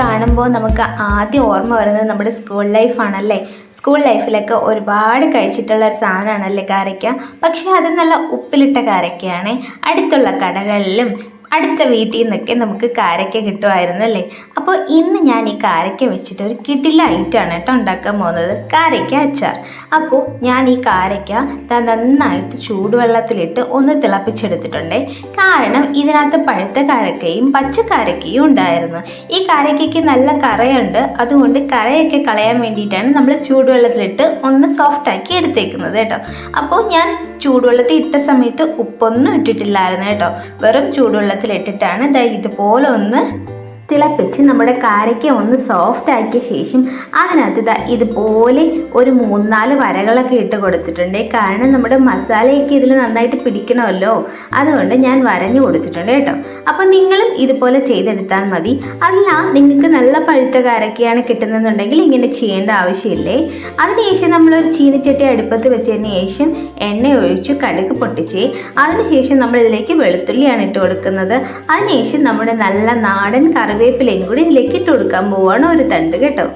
കാണുമ്പോൾ നമുക്ക് ആദ്യം ഓർമ്മ വരുന്നത് നമ്മുടെ സ്കൂൾ ലൈഫാണല്ലേ സ്കൂൾ ലൈഫിലൊക്കെ ഒരുപാട് കഴിച്ചിട്ടുള്ള ഒരു സാധനമാണല്ലേ കാരയ്ക്ക പക്ഷേ അത് നല്ല ഉപ്പിലിട്ട കാരയ്ക്കയാണ് അടുത്തുള്ള കടകളിലും അടുത്ത വീട്ടിൽ നിന്നൊക്കെ നമുക്ക് കാരയ്ക്ക കിട്ടുമായിരുന്നു അല്ലേ? അപ്പോൾ ഇന്ന് ഞാൻ ഈ കാരയ്ക്ക വെച്ചിട്ട് ഒരു കിടില ഐറ്റമാണ് കേട്ടോ ഉണ്ടാക്കാൻ പോകുന്നത്. കാരയ്ക്ക അച്ചാർ. അപ്പോൾ ഞാൻ ഈ കാരയ്ക്ക ദാ നന്നായിട്ട് ചൂടുവെള്ളത്തിലിട്ട് ഒന്ന് തിളപ്പിച്ചെടുത്തിട്ടുണ്ട്. കാരണം ഇതിനകത്ത് പഴുത്ത കാരക്കയും പച്ച കാരക്കയും ഉണ്ടായിരുന്നു. ഈ കാരക്കയ്ക്ക് നല്ല കറയുണ്ട്. അതുകൊണ്ട് കറയൊക്കെ കളയാൻ വേണ്ടിയിട്ടാണ് നമ്മൾ ചൂടുവെള്ളത്തിലിട്ട് ഒന്ന് സോഫ്റ്റാക്കി എടുത്തേക്കുന്നത് കേട്ടോ. അപ്പോൾ ഞാൻ ചൂടുവെള്ളത്തിൽ ഇട്ട സമയത്ത് ഉപ്പൊന്നും ഇട്ടിട്ടില്ലായിരുന്നു കേട്ടോ. വെറും ചൂടുവെള്ളത്തിൽ ഇട്ടിട്ടാണ് ദാ ഇതുപോലെ ഒന്ന് തിളപ്പിച്ച് നമ്മുടെ കാരയ്ക്ക ഒന്ന് സോഫ്റ്റ് ആക്കിയ ശേഷം അതിനകത്ത് ഇതാ ഇതുപോലെ ഒരു മൂന്നാൽ വരകളൊക്കെ ഇട്ട് കൊടുത്തിട്ടുണ്ട്. കാരണം നമ്മുടെ മസാലയൊക്കെ ഇതിൽ നന്നായിട്ട് പിടിക്കണമല്ലോ. അതുകൊണ്ട് ഞാൻ വരഞ്ഞു കൊടുത്തിട്ടുണ്ട് കേട്ടോ. അപ്പം നിങ്ങളും ഇതുപോലെ ചെയ്തെടുത്താൽ മതി. അല്ല നിങ്ങൾക്ക് നല്ല പഴുത്ത കാരക്കയാണ് കിട്ടുന്നതെന്നുണ്ടെങ്കിൽ ഇങ്ങനെ ചെയ്യേണ്ട ആവശ്യമില്ലേ? അതിനുശേഷം നമ്മളൊരു ചീനിച്ചട്ടി അടുപ്പത്ത് വെച്ചതിന് ശേഷം എണ്ണ ഒഴിച്ച് കടുക് പൊട്ടിച്ച് അതിനുശേഷം നമ്മൾ ഇതിലേക്ക് വെളുത്തുള്ളിയാണ് ഇട്ട് കൊടുക്കുന്നത്. അതിനുശേഷം നമ്മുടെ നല്ല നാടൻ കറിവേപ്പിലയും കൂടി ഇതിലേക്ക് ഇട്ട് കൊടുക്കാൻ പോവാണ് ഒരു തണ്ട് കേട്ടോ.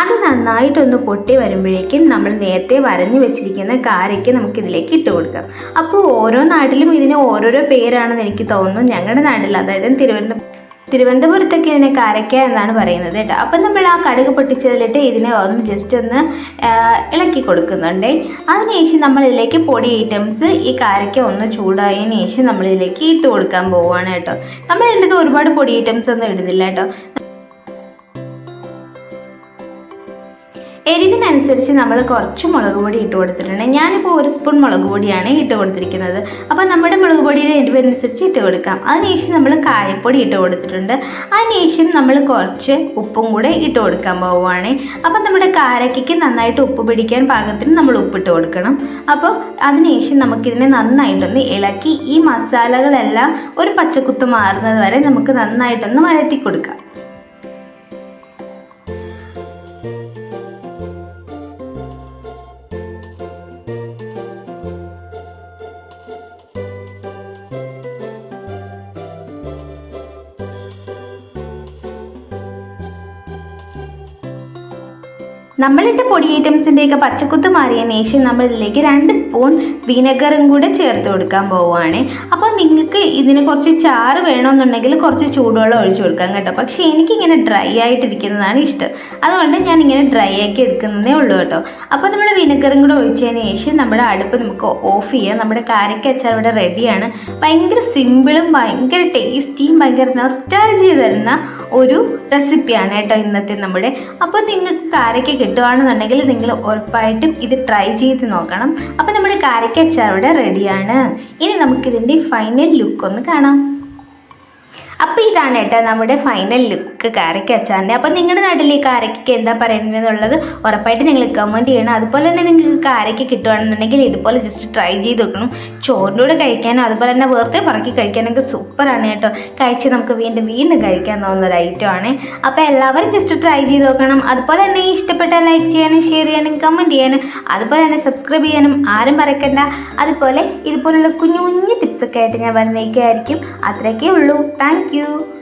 അത് നന്നായിട്ടൊന്ന് പൊട്ടി വരുമ്പോഴേക്കും നമ്മൾ നേരത്തെ വരഞ്ഞു വെച്ചിരിക്കുന്ന കാരയ്ക്ക് നമുക്ക് ഇതിലേക്ക് ഇട്ട് കൊടുക്കാം. അപ്പോൾ ഓരോ നാട്ടിലും ഇതിന് ഓരോരോ പേരാണെന്ന് എനിക്ക് തോന്നുന്നു. ഞങ്ങളുടെ നാട്ടിൽ അതായത് തിരുവനന്തപുരം തിരുവനന്തപുരത്തൊക്കെ ഇതിനെ കരയ്ക്ക എന്നാണ് പറയുന്നത് കേട്ടോ. അപ്പം നമ്മൾ ആ കടുക് പൊട്ടിച്ചതിലിട്ട് ഇതിനെ ഒന്ന് ജസ്റ്റ് ഒന്ന് ഇളക്കി കൊടുക്കുന്നുണ്ട്. അതിനുശേഷം നമ്മൾ ഇതിലേക്ക് പൊടി ഐറ്റംസ് ഈ കാരയ്ക്ക ഒന്ന് ചൂടായതിനു ശേഷം നമ്മളിതിലേക്ക് ഇട്ട് കൊടുക്കാൻ പോവുകയാണ് കേട്ടോ. നമ്മൾ ഇതിന്റെ ഒരുപാട് പൊടി ഐറ്റംസ് ഒന്നും ഇടുന്നില്ല കേട്ടോ. എരിവിനനുസരിച്ച് നമ്മൾ കുറച്ച് മുളക് പൊടി ഇട്ട് കൊടുത്തിട്ടുണ്ട്. ഞാനിപ്പോൾ ഒരു സ്പൂൺ മുളക് പൊടിയാണ് ഇട്ട് കൊടുത്തിരിക്കുന്നത്. അപ്പോൾ നമ്മുടെ മുളക് പൊടിയുടെ എരിവനുസരിച്ച് ഇട്ട് കൊടുക്കാം. അതിനുശേഷം നമ്മൾ കായപ്പൊടി ഇട്ട് കൊടുത്തിട്ടുണ്ട്. അതിനുശേഷം നമ്മൾ കുറച്ച് ഉപ്പും കൂടെ ഇട്ട് കൊടുക്കാൻ പോവുകയാണ്. അപ്പോൾ നമ്മുടെ കാരക്കയ്ക്ക് നന്നായിട്ട് ഉപ്പ് പിടിക്കാൻ പാകത്തിന് നമ്മൾ ഉപ്പിട്ട് കൊടുക്കണം. അപ്പോൾ അതിനുശേഷം നമുക്കിതിനെ നന്നായിട്ടൊന്ന് ഇളക്കി ഈ മസാലകളെല്ലാം ഒരു പച്ചക്കുത്ത് മാറുന്നത് വരെ നമുക്ക് നന്നായിട്ടൊന്ന് വഴറ്റി കൊടുക്കാം. നമ്മളിട്ട പൊടി ഐറ്റംസിന്റെയൊക്കെ പച്ചക്കുത്ത് മാറിയതിന് ശേഷം നമ്മളിലേക്ക് രണ്ട് സ്പൂൺ വിനെഗറും കൂടെ ചേർത്ത് കൊടുക്കാൻ പോവുകയാണ്. അപ്പോൾ നിങ്ങൾക്ക് ഇതിന് കുറച്ച് ചാറ് വേണമെന്നുണ്ടെങ്കിൽ കുറച്ച് ചൂടുവെള്ളം ഒഴിച്ചു കൊടുക്കാം കേട്ടോ. പക്ഷേ എനിക്കിങ്ങനെ ഡ്രൈ ആയിട്ടിരിക്കുന്നതാണ് ഇഷ്ടം. അതുകൊണ്ട് ഞാൻ ഇങ്ങനെ ഡ്രൈ ആക്കി എടുക്കുന്നതേ ഉള്ളൂ കേട്ടോ. അപ്പോൾ നമ്മൾ വിനെഗറും കൂടെ ഒഴിച്ചതിന് ശേഷം നമ്മുടെ അടുപ്പ് നമുക്ക് ഓഫ് ചെയ്യാം. നമ്മുടെ കാരക്ക അച്ചാർ ഇവിടെ റെഡിയാണ്. ഭയങ്കര സിമ്പിളും ഭയങ്കര ടേസ്റ്റിയും ഭയങ്കര നൊസ്റ്റാൾജി തരുന്ന ഒരു റെസിപ്പിയാണ് കേട്ടോ ഇന്നത്തെ നമ്മുടെ. അപ്പോൾ നിങ്ങൾക്ക് കാരക്ക കിട്ടുകയാണെന്നുണ്ടെങ്കിൽ നിങ്ങൾ ഉറപ്പായിട്ടും ഇത് ട്രൈ ചെയ്ത് നോക്കണം. അപ്പോൾ നമ്മുടെ കാരക്ക അച്ചാർ ഇവിടെ റെഡിയാണ് ഇനി നമുക്കിതിന്റെ ഫൈനൽ ലുക്ക് ഒന്ന് കാണാം. അപ്പോൾ ഇതാണ് കേട്ടോ നമ്മുടെ ഫൈനൽ ലുക്ക് കാരക്ക അച്ചാറിന്റെ. അപ്പോൾ നിങ്ങളുടെ നാട്ടിൽ ഈ കാരക്കയ്ക്ക് എന്താ പറയുന്നത് എന്നുള്ളത് ഉറപ്പായിട്ട് നിങ്ങൾ കമന്റ് ചെയ്യണം. അതുപോലെ തന്നെ നിങ്ങൾക്ക് കാരക്ക കിട്ടുകയാണെന്നുണ്ടെങ്കിൽ ഇതുപോലെ ജസ്റ്റ് ട്രൈ ചെയ്ത് നോക്കണം. ചോറിനോട് കഴിക്കാനും അതുപോലെ തന്നെ വെറുതെ പറക്കി കഴിക്കാനൊക്കെ സൂപ്പറാണ് കേട്ടോ. കഴിച്ച് നമുക്ക് വീണ്ടും വീണ്ടും കഴിക്കാൻ തോന്നുന്ന ഒരു ഐറ്റമാണ് അപ്പോൾ എല്ലാവരും ജസ്റ്റ് ട്രൈ ചെയ്ത് നോക്കണം. അതുപോലെ തന്നെ ഇഷ്ടപ്പെട്ട ലൈക്ക് ചെയ്യാനും ഷെയർ ചെയ്യാനും കമന്റ് ചെയ്യാനും അതുപോലെ തന്നെ സബ്സ്ക്രൈബ് ചെയ്യാനും ആരും പറക്കണ്ട അതുപോലെ ഇതുപോലുള്ള കുഞ്ഞു കുഞ്ഞു ടിപ്സൊക്കെ ആയിട്ട് ഞാൻ വന്നേക്കായിരിക്കും. അത്രയൊക്കെ ഉള്ളൂ. Thank you.